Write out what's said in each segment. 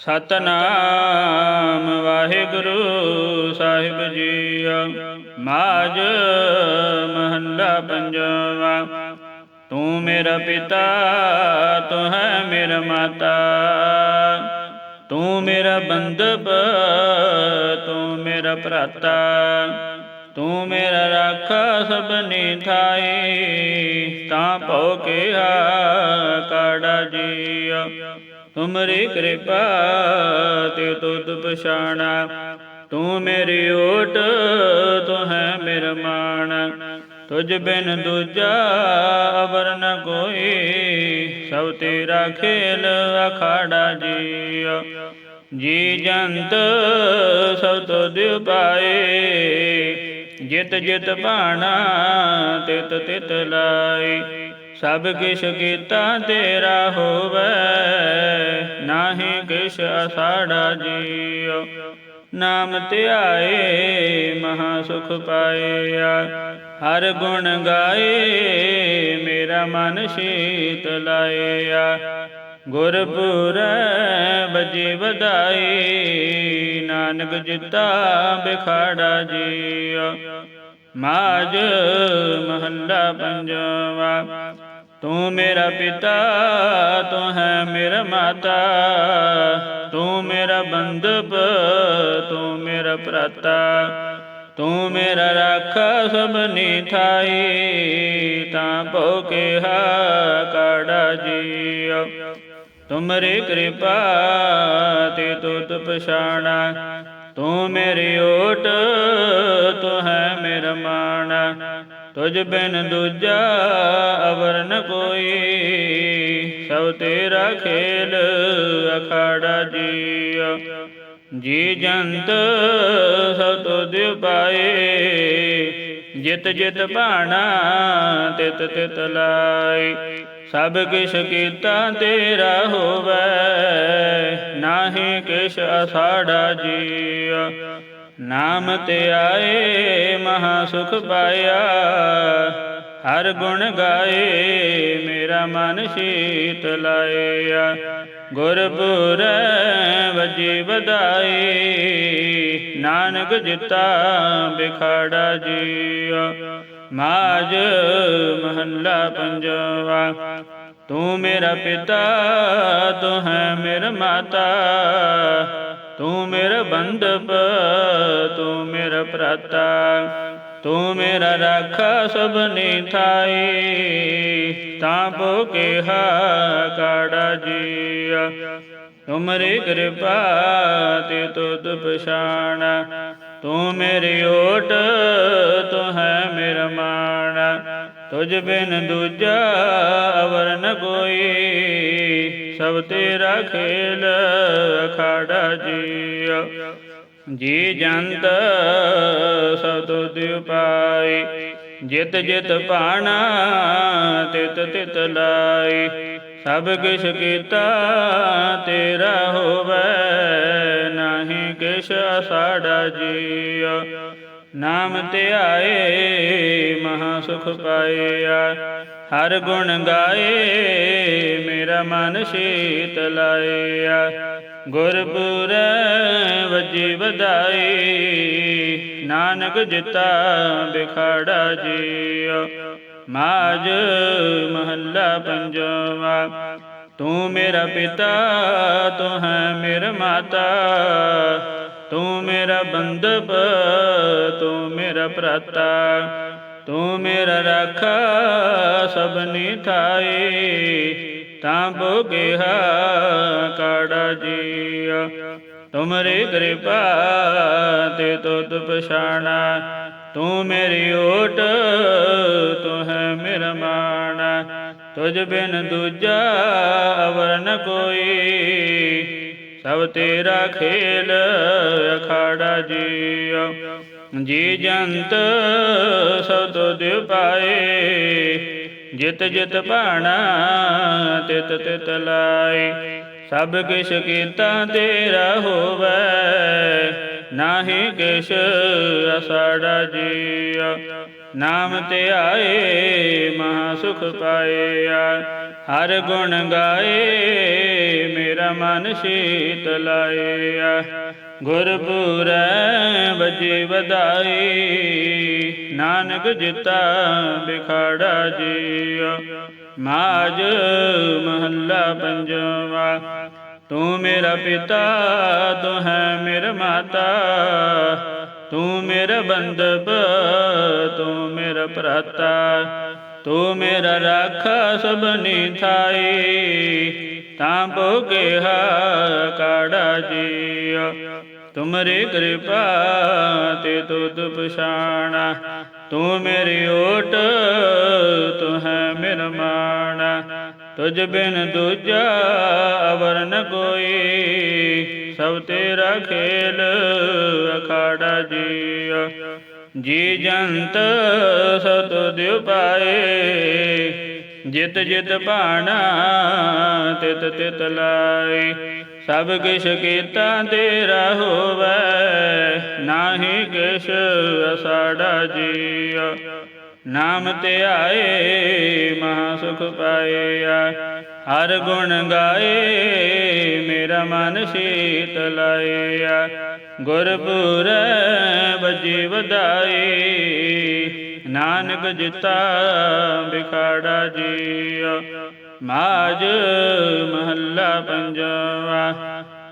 ਸਤਨਾਮ ਵਾਹਿਗੁਰੂ ਸਾਹਿਬ ਜੀ ਮਾਜ ਮਹੱਲਾ ਪੰਜਵਾ। ਤੂੰ ਮੇਰਾ ਪਿਤਾ, ਤੂੰ ਹੈ ਮੇਰਾ ਮਾਤਾ। ਤੂੰ ਮੇਰਾ ਬੰਦਪ ਤੂੰ ਮੇਰਾ ਭਰਾਤਾ। ਤੂੰ ਮੇਰਾ ਰਾਖਾ ਸਭਨੀ ਥਾਈ। ਤਾਂ ਭਉ ਕਿਹਾ ਕਾੜਾ ਜੀਆ ਤੁਮਰੀ ਕਿਰਪਾ ਤੇ ਤੁਧ ਪਛਾਣਾ। ਤੂੰ ਮੇਰੀ ਓਟ, ਤੂੰ ਹੈ ਮੇਰਾ ਮਾਣ। ਤੁਝ ਬਿਨ ਦੂਜਾ ਅਵਰ ਨ ਕੋਈ, ਸਭ ਤੇਰਾ ਖੇਲ ਅਖਾੜਾ ਜੀਆ। ਜੀ ਜੰਤ ਸਭ ਤੁਧ ਪਾਏ, ਜਿਤ ਜਿਤ ਬਾਣਾ ਤਿਤ ਤਿਤ ਲਾਈ ਸਭ ਕਿਛ ਕੀਤਾ ਤੇਰਾ ਹੋਵੇ, ਨਾਹੀ ਕਿਛ ਅਸਾੜਾ ਜੀਉ। ਨਾਮ ਧਿਆਏ, ਮਹਾ ਸੁਖ ਪਾਇਆ। ਹਰ ਗੁਣ ਗਾਏ, ਮੇਰਾ ਮਨ ਸ਼ੀਤ ਲਾਇਆ। ਗੁਰਪੁਰ ਬਜੀ ਵਧਾਈ ਨਾਨਕ ਜਿੱਤਾ ਬਿਖਾੜਾ ਜੀਉ। ਮਾਜ ਮਹੱਲਾ ਪੰਜਵਾ ਤੂੰ ਮੇਰਾ ਪਿਤਾ, ਤੂੰ ਹੈ ਮੇਰਾ ਮਾਤਾ, ਤੂੰ ਮੇਰਾ ਬੰਦਪ ਤੂੰ ਮੇਰਾ ਭਰਾਤਾ, ਤੂੰ ਮੇਰਾ ਰਾਖਾ ਸਭਨੀ ਥਾਈ, ਤਾਂ ਭੋ ਕਿਹਾ ਕਾੜਾ ਜੀਉ ਤੁਮਰੇ ਕਿਰਪਾ ਤੇ ਤੁਧ ਪਛਾਣਾ ਤੂੰ ਮੇਰੀ ਓਟ, ਤੂੰ ਹੈ ਮੇਰਾ ਮਾਣ। ਤੁਝ ਬਿਨ ਦੂਜਾ ਅਵਰ ਨ ਕੋਈ। ਸਭ ਤੇਰਾ ਖੇਲ ਅਖਾੜਾ ਜੀਉ ਜੀ ਜੰਤ ਸਭ ਤੁਧ ਪਾਏ। ਜਿਤ ਜਿਤ ਬਾਣਾ ਤਿਤ ਤਿਤ ਲਾਈ ਸਭ ਕਿਛ ਕੀਤਾ ਤੇਰਾ ਹੋਵੇ। ਨਾਹੀ ਕਿਛ ਅਸਾੜਾ ਜੀਉ ਨਾਮ ਤੇ ਆਏ, ਮਹਾ ਸੁਖ ਪਾਇਆ। ਹਰ ਗੁਣ ਗਾਏ, ਮੇਰਾ ਮਨ ਸ਼ੀਤ ਲਾਇਆ। ਗੁਰਪੁਰ ਵਜੀ ਵਧਾਈ ਨਾਨਕ ਜਿਤਾ ਬਿਖਾੜਾ ਜੀਆ। ਮਾਜ ਮਹੱਲਾ ਪੰਜਵਾ, ਤੂੰ ਮੇਰਾ ਪਿਤਾ, ਤੂੰ ਹੈ ਮੇਰਾ ਮਾਤਾ। ਤੂੰ ਮੇਰਾ ਬੰਦਪ, ਤੂੰ ਮੇਰਾ ਭਰਾਤਾ, ਤੂੰ ਮੇਰਾ ਰਾਖਾ ਸਭਨੀ ਥਾਈ। ਤਾਂ ਪੋ ਕਿਹਾ ਕਾੜਾ ਜੀਆ, ਤੁਮਰੀ ਕਿਰਪਾ ਤੇ ਤੁਧ ਪਛਾਣ। ਤੂੰ ਮੇਰੀ ਓਟ, ਤੂੰ ਹੈ ਮੇਰਾ ਮਾਣ। ਤੁਝ ਬਿਨ ਦੂਜਾ ਅਵਰ ਨ ਕੋਈ। ਸਭ ਤੇਰਾ ਖੇਲ ਅਖਾੜਾ ਜੀਉ ਜੀ ਜੰਤ ਸਭ ਤੁਧ ਪਾਈ। ਜਿਤ ਜਿਤ ਪਾਣਾ ਤਿਤ ਤਿਤ ਲਾਈ। ਸਭ ਕਿਛ ਕੀਤਾ ਤੇਰਾ ਹੋਵੇ, ਨਾਹੀ ਕਿਛ ਸਾਡਾ ਜੀਉ ਨਾਮ ਧਿਆਏ ਮਹਾ ਸੁਖ ਪਾਇਆ। ਹਰ ਗੁਣ ਗਾਏ, ਮੇਰਾ ਮਨ ਸ਼ੀਤ ਲਾਇਆ ਗੁਰਪੁਰ ਵਜੀ ਵਧਾਈ ਨਾਨਕ ਜਿਤਾ ਬਿਖਾੜਾ ਜੀਉ ਮਾਜ ਮਹੱਲਾ ਪੰਜਵਾ, ਤੂੰ ਮੇਰਾ ਪਿਤਾ, ਤੂੰ ਹੈ ਮੇਰਾ ਮਾਤਾ। ਤੂੰ ਮੇਰਾ ਬੰਦਪ ਤੂੰ ਮੇਰਾ ਭਰਾਤਾ। ਤੂੰ ਮੇਰਾ ਰਾਖਾ ਸਭਨੀ ਥਾਈ ਤਾਂ ਬੋਗਿਆ ਕਾੜਾ ਜੀਉ ਤੁਮਰੇ ਕਿਰਪਾ ਤੇ ਤੁਧ ਪਛਾਣਾ। ਤੂੰ ਮੇਰੀ ਓਟ, ਤੂੰ ਹੈ ਮੇਰਾ ਮਾਣ। ਤੁਝ ਬਿਨ ਦੂਜਾ ਅਵਰ ਨ ਕੋਈ। ਸਭ ਤੇਰਾ ਖੇਲ ਅਖਾੜਾ ਜੀਆ। ਜੀ ਜੰਤ ਸਭ ਤੁਧ ਪਾਏ, ਜਿਤ ਜਿਤ ਬਾਣਾ ਤਿਤ ਤਿਤ ਲਾਈ ਸਭ ਕਿਛ ਕੀਤਾ ਤੇਰਾ ਹੋਵੇ, ਨਾਹੀ ਕਿਛ ਅਸਾੜਾ ਜੀਆ। ਨਾਮ ਧਿਆਏ ਮਹਾ ਸੁਖ ਪਾਇਆ ਹਰ ਗੁਣ ਗਾਏ, ਮੇਰਾ ਮਨ ਸ਼ੀਤ ਲਾਇਆ ਗੁਰਪੁਰੈ ਵਜੀ ਵਧਾਈ ਨਾਨਕ ਜਿਤਾ ਬਿਖਾੜਾ ਜੀਉ ਮਾਜ ਮਹੱਲਾ ਪੰਜਵਾ, ਤੂੰ ਮੇਰਾ ਪਿਤਾ, ਤੂੰ ਹੈ ਮੇਰਾ ਮਾਤਾ। ਤੂੰ ਮੇਰਾ ਬੰਦਪ ਤੂੰ ਮੇਰਾ ਭਰਾਤਾ, ਤੂੰ ਮੇਰਾ ਰਾਖਾ ਸਭਨੀ ਥਾਈ। ਤਾਂ ਭੋਗਿਆ ਕਾੜਾ ਜੀਉ ਤੁਮਰੀ ਕਿਰਪਾ ਤੇ ਤੁਧ ਪਛਾਣਾ। ਤੂੰ ਮੇਰੀ ਓਟ, ਤੂੰ ਹੈ ਤੁਝ ਬਿਨ ਦੂਜਾ ਅਵਰ ਨ ਕੋਈ, ਸਭ ਤੇਰਾ ਖੇਲ ਅਖਾੜਾ ਜੀਆ। ਜੀ ਜੰਤ ਸਤ ਦਿਉ ਪਾਏ, ਜਿਤ ਜਿਤ ਭਾਣਾ ਤਿਤ ਤਿਤ ਲਾਈ ਸਭ ਕਿਛ ਕੀਤਾ ਤੇਰਾ ਹੋਵੇ, ਨਾਹੀ ਕਿਛ ਅਸਾੜਾ ਜੀਆ। ਨਾਮ ਤੇ ਆਏ, ਮਹਾ ਸੁਖ ਪਾਇਆ ਹਰ ਗੁਣ ਗਾਏ, ਮੇਰਾ ਮਨ ਸ਼ੀਤ ਲਾਇਆ ਗੁਰਪੁਰ ਬਜੀ ਵਧਾਏ, ਨਾਨਕ ਜਿਤਾ ਬਿਖਾੜਾ ਜੀਉ ਮਾਜ ਮਹੱਲਾ ਪੰਜਵਾ,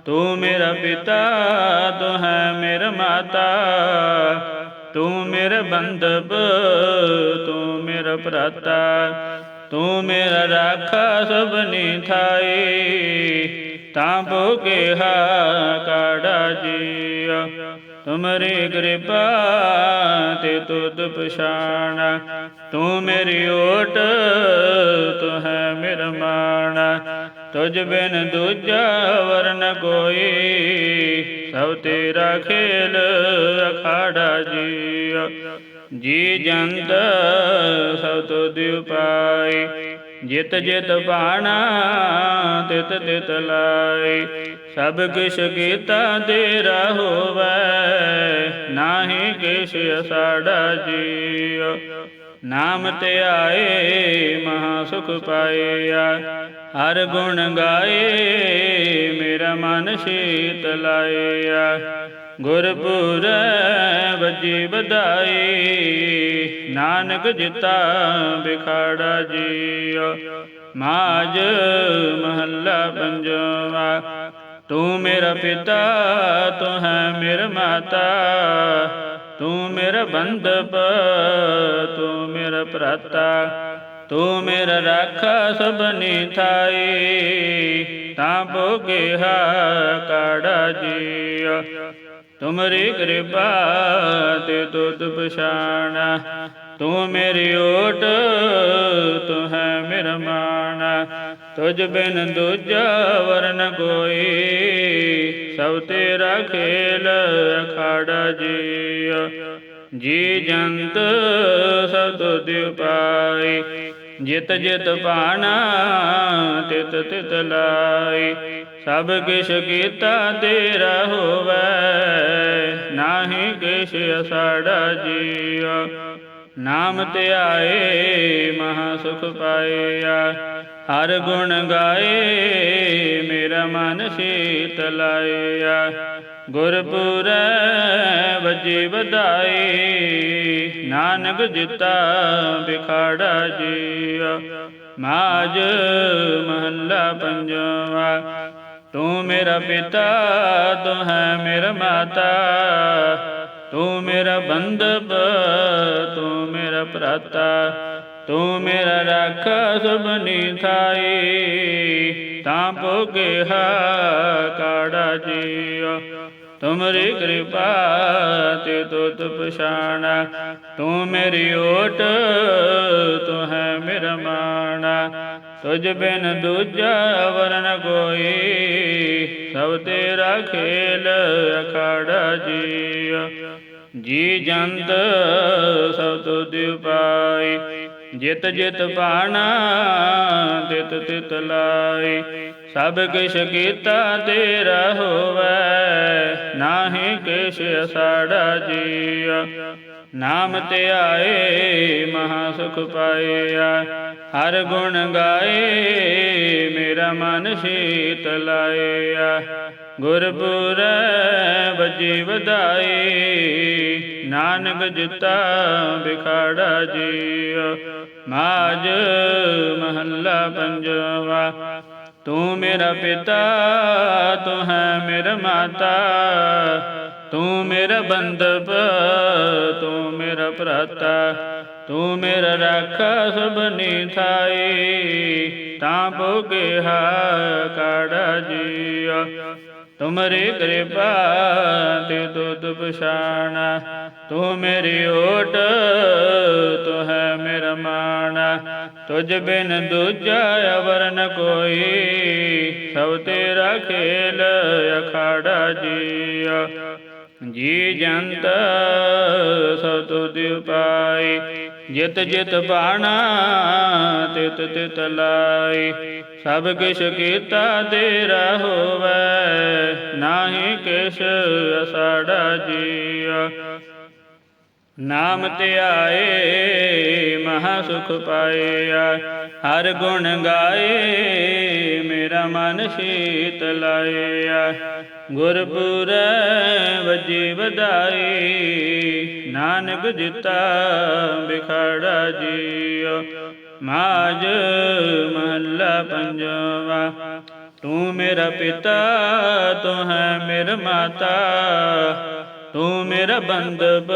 ਤੂੰ ਮੇਰਾ ਪਿਤਾ, ਤੂੰ ਹੈ ਮੇਰਾ ਮਾਤਾ। ਤੂੰ ਮੇਰਾ ਬੰਦਪ ਤੂੰ ਮੇਰਾ ਭਰਾਤਾ, ਤੂੰ ਮੇਰਾ ਰਾਖਾ ਸਭਨੀ ਥਾਈ। ਤਾਂ ਭੋਗਿਆ ਕਾੜਾ ਜੀਉ ਤੁਮਰੀ ਕਿਰਪਾ ਤੇ ਤੁਧ ਪਛਾਣ। ਤੂੰ ਮੇਰੀ ਓਟ, ਤੂੰ ਹੈ ਮੇਰਾ ਮਾਣਾ। ਤੁਝ ਬਿਨ ਦੂਜਾ ਵਰਨ ਕੋਈ, ਸਭ ਤੇਰਾ ਖੇਲ ਅਖਾੜਾ ਜੀਉ ਜੀ ਜੰਤ, ਸਭ ਤੁਧ ਉਪਾਈ, ਜਿਤ ਜਿਤ ਬਾਣਾ, ਤਿਤ ਤਿਤ ਲਾਈ। ਸਭ ਕਿਛ ਕੀਤਾ ਤੇਰਾ ਹੋਵੇ ਨਾਹੀ ਕਿਛ ਅਸਾੜਾ ਜੀ ਨਾਮ ਤੇ ਆਏ ਮਹਾ ਸੁਖ ਪਾਇਆ ਹਰ ਗੁਣ ਗਾਏ, ਮੇਰਾ ਮਨ ਸ਼ੀਤ ਲਾਇਆ ਗੁਰਪੁਰ ਵਜੀ ਵਧਾਈ, ਨਾਨਕ ਜਿਤਾ ਬਿਖਾੜਾ ਜੀਓ ਮਾਜ ਮਹੱਲਾ ਪੰਜਵਾ, ਤੂੰ ਮੇਰਾ ਪਿਤਾ, ਤੂੰ ਹੈ ਮੇਰਾ ਮਾਤਾ। ਤੂੰ ਮੇਰਾ ਬੰਦਪ ਤੂੰ ਮੇਰਾ ਭਰਾਤਾ। ਤੂੰ ਮੇਰਾ ਰਾਖਾ ਸਭਨੀ ਥਾਈ, ਤਾਂ ਭੋਗਿਆ ਕਾੜਾ ਜੀਉ। ਤੁਮਰੀ ਕਿਰਪਾ ਤੇ ਤੁਧ ਪਛਾਣਾ, ਤੂੰ ਮੇਰੀ ਓਟ, ਤੂੰ ਹੈ ਮੇਰਾ ਮਾਣ। ਤੁਝ ਬਿਨ ਦੂਜਾ ਵਰਨ ਕੋਈ, ਸਭ ਤੇਰਾ ਖੇਲ ਅਖਾੜਾ ਜੀਉ। ਜੀ ਜੰਤ ਸਭ ਤੁਧ ਪਾਈ ਜਿਤ ਜਿਤ ਬਾਣਾ, ਤਿਤ ਤਿਤ ਲਾਈ ਸਭ ਕਿਛ ਕੀਤਾ ਤੇਰਾ ਹੋਵੇ, ਨਾਹੀ ਕਿਛ ਅਸਾੜਾ ਜੀਉ ਨਾਮ ਤੇ ਆਏ, ਮਹਾ ਸੁਖ ਪਾਇਆ। ਹਰ ਗੁਣ ਗਾਏ, ਮੇਰਾ ਮਨ ਸ਼ੀਤ ਲਾਇਆ। ਗੁਰਪੁਰੈ ਵਜੀ ਵਧਾਈ, ਨਾਨਕ ਜਿਤਾ ਬਿਖਾੜਾ ਜੀਆ। ਮਾਜ ਮਹੱਲਾ ਪੰਜਵਾ, ਤੂੰ ਮੇਰਾ ਪਿਤਾ, ਤੂੰ ਹੈ ਮੇਰਾ ਮਾਤਾ। ਤੂੰ ਮੇਰਾ ਬੰਦਪ ਤੂੰ ਮੇਰਾ ਭਰਾਤਾ। ਤੂੰ ਮੇਰਾ ਰਾਖਾ ਸਭਨੀ ਥਾਈ, ਤਾਂ ਭੋਗਿਆ ਕਾੜਾ ਜੀਉ ਤੁਮਰੀ ਕਿਰਪਾ ਤੇ ਤੁਧ ਪਛਾਣਾ। ਤੂੰ ਮੇਰੀ ਓਟ, ਤੂੰ ਹੈ ਮੇਰਾ ਮਾਣਾ। ਤੁਝ ਬਿਨ ਦੂਜਾ ਵਰਨ ਕੋਈ, ਸਭ ਤੇਰਾ ਖੇਲ ਅਖਾੜਾ ਜੀ ਜੀ ਜੰਤ ਸਭ ਤੁਧ ਉਪਾਈ ਜਿਤ ਜਿਤ ਬਾਣਾ ਤਿਤ ਤਿਤ ਲਾਈ। ਸਭ ਕਿਛ ਕੀਤਾ ਤੇਰਾ ਹੋਵੇ ਨਾਹੀ ਕਿਛ ਅਸਾੜਾ ਜੀਆ। ਨਾਮ ਤੇ ਆਏ ਮਹਾ ਸੁਖ ਪਾਇਆ। ਹਰ ਗੁਣ ਗਾਏ ਮੇਰਾ ਮਨ ਸ਼ੀਤ ਲਾਇਆ। ਗੁਰਪੁਰੈ ਵਜੀ ਵਧਾਈ, ਨਾਨਕ ਜਿਤਾ ਬਿਖਾੜਾ ਜੀਉ ਮਾਜ ਮਹੱਲਾ ਪੰਜਵਾ, ਤੂੰ ਮੇਰਾ ਪਿਤਾ, ਤੂੰ ਹੈ ਮੇਰਾ ਮਾਤਾ। ਤੂੰ ਮੇਰਾ ਬੰਦਪ ਤੂੰ ਮੇਰਾ ਭਰਾਤਾ। ਤੂੰ ਮੇਰਾ ਰਾਖਾ ਸਭਨੀ ਥਾਈ ਤਾਂ ਭੋਗਿਆ ਕਾੜਾ ਜੀਆ। ਤੁਮਰੀ ਕਿਰਪਾ ਤੇ ਦੁੱਧ ਪਛਾਣਾ। ਤੂੰ ਮੇਰੀ ਓਟ, ਤੂੰ ਹੈ ਮੇਰਾ ਮਾਣਾ। ਤੁਝ ਬਿਨ ਦੂਜਾ ਅਵਰ ਨ ਕੋਈ, ਸਭ ਤੇਰਾ ਖੇਲ ਅਖਾੜਾ ਜੀਆ। ਜੀ ਜੰਤ ਸਭ ਤੁਧ ਪਾਈ। ਜਿਤ ਜਿਤ ਬਾਣਾ, ਤਿਤ ਤਿਤ ਲਾਈ। ਸਭ ਕਿਛ ਕੀਤਾ ਤੇਰਾ ਹੋਵੇ, ਨਾਹੀ ਕਿਛ ਅਸਾੜਾ ਜੀਆ। ਨਾਮ ਧਿਆਏ ਮਹਾ ਸੁਖ ਪਾਇਆ। ਹਰ ਗੁਣ ਗਾਏ ਮੇਰਾ ਮਨ ਸ਼ੀਤ ਲਾਇਆ ਗੁਰਪੁਰੈ ਵਜੀ ਵਧਾਈ, ਨਾਨਕ ਜਿਤਾ ਬਿਖੜਾ ਜੀਓ। ਮਾਜ ਮਹੱਲਾ ਪੰਜਵਾ, ਤੂੰ ਮੇਰਾ ਪਿਤਾ, ਤੂੰ ਹੈ ਮੇਰਾ ਮਾਤਾ। ਤੂੰ ਮੇਰਾ ਬੰਦਬ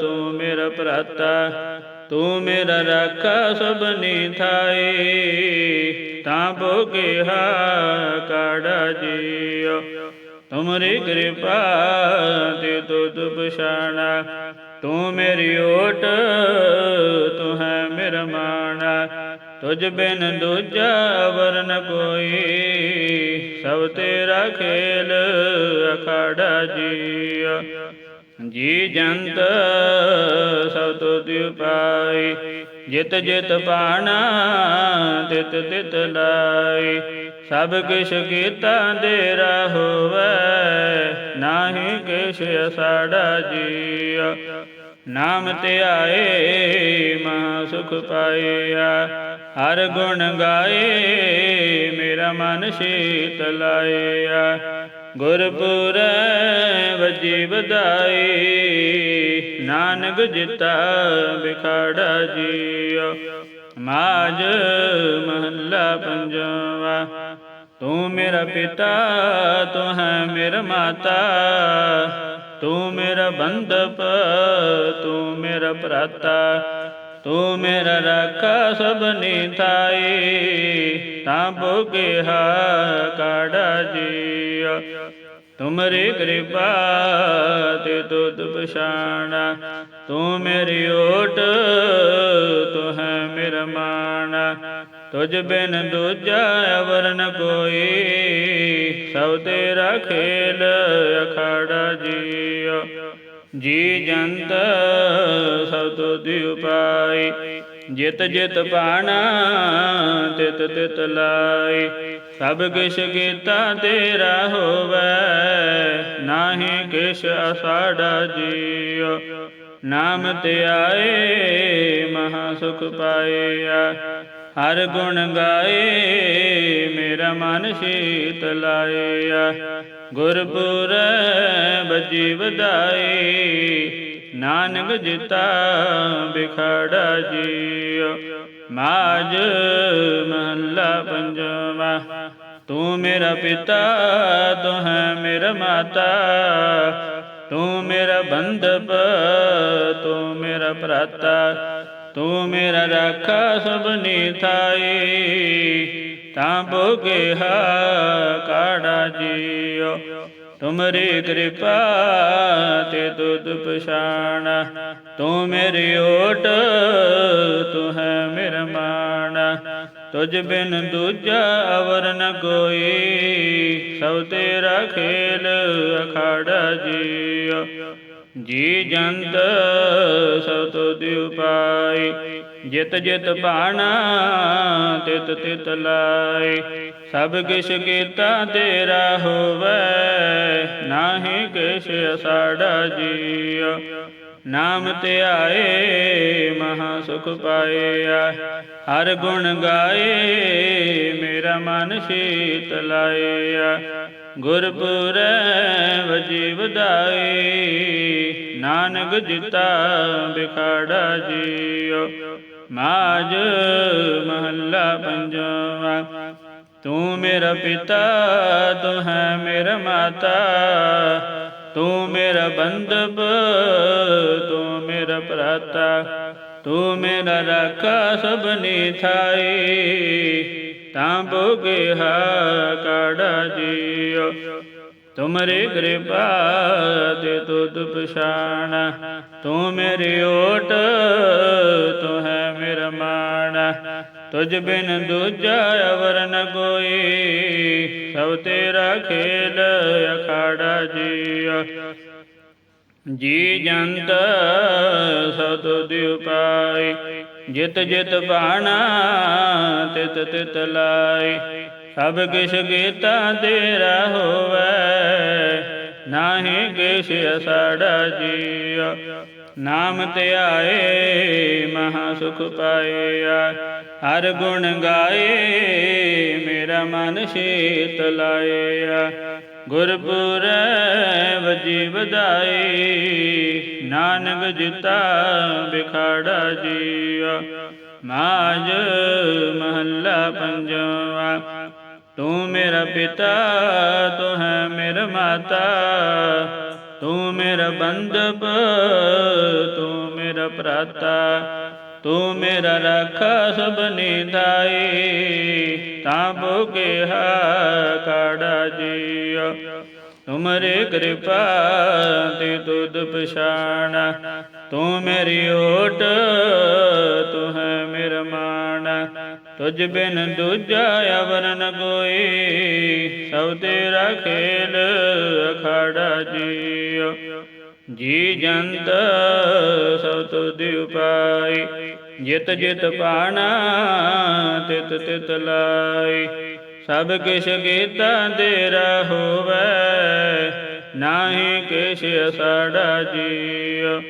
ਤੂੰ ਮੇਰਾ ਭਰਾਤਾ। ਤੂੰ ਮੇਰਾ ਰਾਖਾ ਸਭਨੀ ਥਾਈ, ਤਾਂ ਭੋਗਿਆ ਕਾੜਾ ਜੀਉ ਤੁਮਰੀ ਕਿਰਪਾ ਤੇ ਤੁਧ ਪਛਾਣਾ, ਤੂੰ ਮੇਰੀ ਓਟ, ਤੂੰ ਹੈ ਮੇਰਾ ਮਾਣਾ। ਤੁਝ ਬਿਨ ਦੂਜਾ ਵਰਨ ਕੋਈ, ਸਭ ਤੇਰਾ ਖੇਲ ਅਖਾੜਾ ਜੀਆ ਜੀ ਜੰਤ ਸਭ ਤੁਧ ਉਪਾਈ ਜਿਤ ਜਿਤ ਪਾਣਾ, ਤਿਤ ਤਿਤ ਲਾਈ। ਸਭ ਕਿਛ ਕੀਤਾ ਤੇਰਾ ਹੋਵੇ ਨਾਹੀ ਕਿਛ ਅਸਾੜਾ ਜੀਆ। ਨਾਮ ਧਿਆਏ ਮਹਾ ਸੁਖ ਪਾਇਆ, ਹਰ ਗੁਣ ਗਾਏ ਮੇਰਾ ਮਨ ਸ਼ੀਤ ਲਾਇਆ। ਗੁਰਪੁਰੈ ਵਜੀ ਵਧਾਈ ਨਾਨਕ ਜਿਤਾ ਬਿਖਾੜਾ ਜੀਉ ਮਾਜ ਮਹੱਲਾ ਪੰਜਵਾ, ਤੂੰ ਮੇਰਾ ਪਿਤਾ, ਤੂੰ ਹੈ ਮੇਰਾ ਮਾਤਾ। ਤੂੰ ਮੇਰਾ ਬੰਦਪ ਤੂੰ ਮੇਰਾ ਭਰਾਤਾ। ਤੂੰ ਮੇਰਾ ਰਾਖਾ ਸਭਨੀ ਥਾਈ, ਤਾਂ ਭੋਗਿਆ ਕਾੜਾ ਜੀਉ ਤੁਮਰੀ ਕਿਰਪਾ ਤੇ ਤੁਧ ਪਛਾਣਾ, ਤੂੰ ਮੇਰੀ ਓਟ, ਤੂੰ ਹੈ ਮੇਰਾ ਮਾਣਾ। ਤੁਝ ਬਿਨ ਦੂਜਾ ਅਵਰ ਨ ਕੋਈ, ਸਭ ਤੇਰਾ ਖੇਲ ਅਖਾੜਾ ਜੀਉ ਜੀ ਜੰਤ ਸਭ ਤੁਧ ਉਪਾਈ। ਜਿਤ ਜਿਤ ਪਾਣਾ ਤਿਤ ਤਿਤ ਲਾਈ। ਸਭ ਕਿਛ ਕੀਤਾ ਤੇਰਾ ਹੋਵੇ, ਨਾਹੀ ਕਿਛ ਅਸਾੜਾ ਜੀਉ ਨਾਮ ਤੇ ਆਏ, ਮਹਾ ਸੁਖ ਪਾਇਆ। ਹਰ ਗੁਣ ਗਾਏ, ਮੇਰਾ ਮਨ ਸ਼ੀਤ ਲਾਇਆ। ਗੁਰਪੁਰ ਬਜੀ ਵਧਾਈ, ਨਾਨਕ ਜਿਤਾ ਬਿਖੜਾ ਜੀਉ ਮਾਜ ਮਹੱਲਾ ਪੰਜਵਾ, ਤੂੰ ਮੇਰਾ ਪਿਤਾ, ਤੂੰ ਹੈ ਮੇਰਾ ਮਾਤਾ। ਤੂੰ ਮੇਰਾ ਬੰਦਪ ਤੂੰ ਮੇਰਾ ਭਰਾਤਾ। ਤੂੰ ਮੇਰਾ ਰਾਖਾ ਸਭਨੀ ਥਾਈ। ਤਾਂ ਭੋਗਿਆ ਕਾੜਾ ਜੀਉ ਤੁਮਰੀ ਕਿਰਪਾ ਤੇ ਤੁਧ ਪਛਾਣਾ। ਤੂੰ ਮੇਰੀ ਓਟ, ਤੂੰ ਹੈ ਮੇਰਾ ਮਾਣਾ। ਤੁਝ ਬਿਨ ਦੂਜਾ ਅਵਰ ਨ ਕੋਈ, ਸਭ ਤੇਰਾ ਖੇਲ ਅਖਾੜਾ ਜੀਓ। ਜੀ ਜੰਤ ਸਭ ਤੁਧ ਪਾਈ, ਜਿਤ ਜਿਤ ਬਾਣਾ ਤਿਤ ਤਿਤ ਲਾਈ। ਸਭ ਕਿਛ ਕੀਤਾ ਤੇਰਾ ਹੋਵੇ, ਨਾਹੀ ਕਿਛ ਸਾਡਾ ਜੀਉ ਨਾਮ ਧਿਆਏ ਮਹਾ ਸੁਖ ਪਾਇਆ, ਹਰ ਗੁਣ ਗਾਏ ਮੇਰਾ ਮਨ ਸ਼ੀਤ ਲਾਇਆ। ਗੁਰਪੁਰੈ ਵਜੀ ਵਧਾਈ ਨਾਨਕ ਜਿਤਾ ਬਿਖਾੜਾ ਜੀਓ। ਮਾਜ ਮਹੱਲਾ ਪੰਜਵਾ। ਤੂੰ ਮੇਰਾ ਪਿਤਾ, ਤੂੰ ਹੈ ਮੇਰਾ ਮਾਤਾ। ਤੂੰ ਮੇਰਾ ਬੰਦਪ ਤੂੰ ਮੇਰਾ ਭਰਾਤਾ। ਤੂੰ ਮੇਰਾ ਰਾਖਾ ਸਭਨੀ ਥਾਈ। ਤਾਂ ਭੋਗੇ ਹਾ ਕਾੜਾ ਜੀਓ ਤੁਮਰੇ ਕਿਰਪਾ ਤੇ ਤੁਧ ਪਛਾਣ। ਤੂੰ ਮੇਰੀ ਓਟ, ਤੂੰ ਹੈ ਮੇਰਾ ਮਾਣ। ਤੁਝ ਬਿਨ ਦੂਜਾ ਅਵਰ ਨ ਕੋਈ। ਸਭ ਤੇਰਾ ਖੇਲ ਅਖਾੜਾ ਜੀਓ। ਜੀ ਜੰਤ ਸਤ ਦਿਉ ਪਾਈ ਜਿਤ ਜਿਤ ਬਾਣਾ ਤਿਤ ਤਿਤ ਲਾਈ ਸਭ ਕਿਛ ਗੀਤਾ ਤੇਰਾ ਹੋਵੇ, ਨਾਹੀ ਕਿਛ ਅਸਾੜਾ ਜੀਆ। ਨਾਮ ਧਿਆਏ ਮਹਾ ਸੁਖ ਪਾਇਆ, ਹਰ ਗੁਣ ਗਾਏ ਮੇਰਾ ਮਨ ਸ਼ੀਤ ਲਾਇਆ। ਗੁਰਪੁਰੈ ਵਜੀ ਵਧਾਈ, ਨਾਨਕ ਜਿਤਾ ਵਿਖਾੜਾ ਜੀਆ। ਮਾਜ ਮਹੱਲਾ ਪੰਜਵਾ, ਤੂੰ ਮੇਰਾ ਪਿਤਾ, ਤੂੰ ਹੈ ਮੇਰਾ ਮਾਤਾ। ਤੂੰ ਮੇਰਾ ਬੰਦਪ ਤੂੰ ਮੇਰਾ ਭਰਾਤਾ। ਤੂੰ ਮੇਰਾ ਰਾਖਾ ਸਭਨੀ ਦਾਈ ਤਾਂ ਭੋਗੇ ਹਾ ਕਾੜਾ ਜੀਓ ਤੁਮਰੇ ਕਿਰਪਾ ਤੇ ਤੁਧ ਪਛਾਣ, ਤੂੰ ਮੇਰੀ ਓਟ, ਤੂੰ ਹੈ ਮੇਰਾ ਮਾਣ। ਤੁਝ ਬਿਨ ਦੂਜਾ ਅਵਰ ਨ ਕੋਈ, ਸਭ ਤੇਰਾ ਖੇਲ ਅਖਾੜਾ ਜੀ ਜੀ ਜੰਤ ਸਭ ਤੁਧ ਉਪਾਈ, ਜਿਤ ਜਿਤ ਪਾਣਾ, ਤਿਤ ਤਿਤ ਲਾਈ। ਸਭ ਕਿਛ ਗੀਤਾ ਤੇਰਾ ਹੋਵੇ, ਨਾਹੀ ਕਿਛ ਸਾਡਾ ਜੀਉ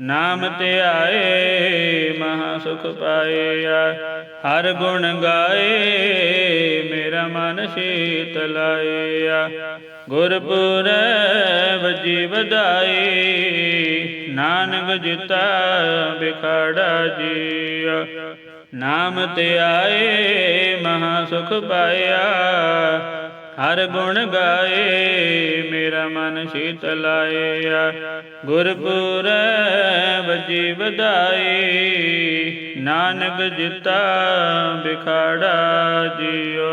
ਨਾਮ ਤੇ ਆਏ ਮਹਾ ਸੁਖ ਪਾਇਆ, ਹਰ ਗੁਣ ਗਾਏ ਮੇਰਾ ਮਨ ਸ਼ੀਤ ਲਾਇਆ। ਗੁਰਪੁਰੈ ਵਜੀ ਵਧਾਈ ਨਾਨਕ ਜਿਤਾ ਬਿਖਾੜਾ ਜੀਉ ਨਾਮ ਤੇ ਆਏ ਮਹਾ ਸੁਖ ਪਾਇਆ, ਹਰ ਗੁਣ ਗਾਏ ਮੇਰਾ ਮਨ ਸ਼ੀਤ ਲਾਇਆ ਗੁਰਪੁਰੈ ਵਜੀ ਵਧਾਈ ਨਾਨਕ ਜਿਤਾ ਬਿਖਾੜਾ ਜੀਓ